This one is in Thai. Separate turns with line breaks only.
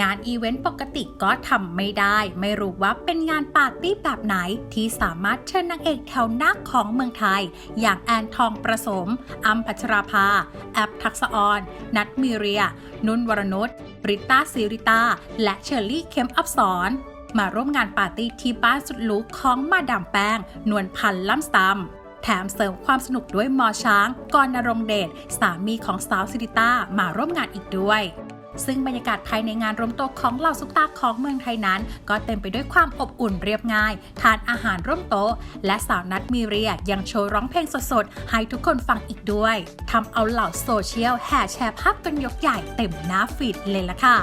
งานอีเวนต์ปกติก็ทำไม่ได้ ไม่รู้ว่าเป็นงานปาร์ตี้แบบไหน ที่สามารถเชิญนางเอกแถวหน้าของเมืองไทย อย่างแอนทองประสม อัมพัชราภา แอปทักษออนนัทมีเรีย นุ่นวรนุชริต้าซิริตา และเชอรี่เข้มอับสอนมาร่วมงานปาร์ตี้ที่บ้านสุดหรูของมาดามแป้ง นวลพันธ์ล่ำซำแถมเสริมความสนุกด้วยหมอช้างกรณรงเดช สามีของสาวซิริต้ามาร่วมงานอีกด้วย ซึ่งบรรยากาศภายในงานรวมตัวของเหล่าซุปตาของเมืองไทยนั้น ก็เต็มไปด้วยความอบอุ่นเรียบง่าย ทานอาหารร่วมโต๊ะ และสาวนัดมีเรียยังโชว์ร้องเพลงสดๆ ให้ทุกคนฟังอีกด้วยทำเอาเหล่าโซเชียลแห่แชร์ภาพกันยกใหญ่เต็มหน้าฟีดเลยล่ะค่ะ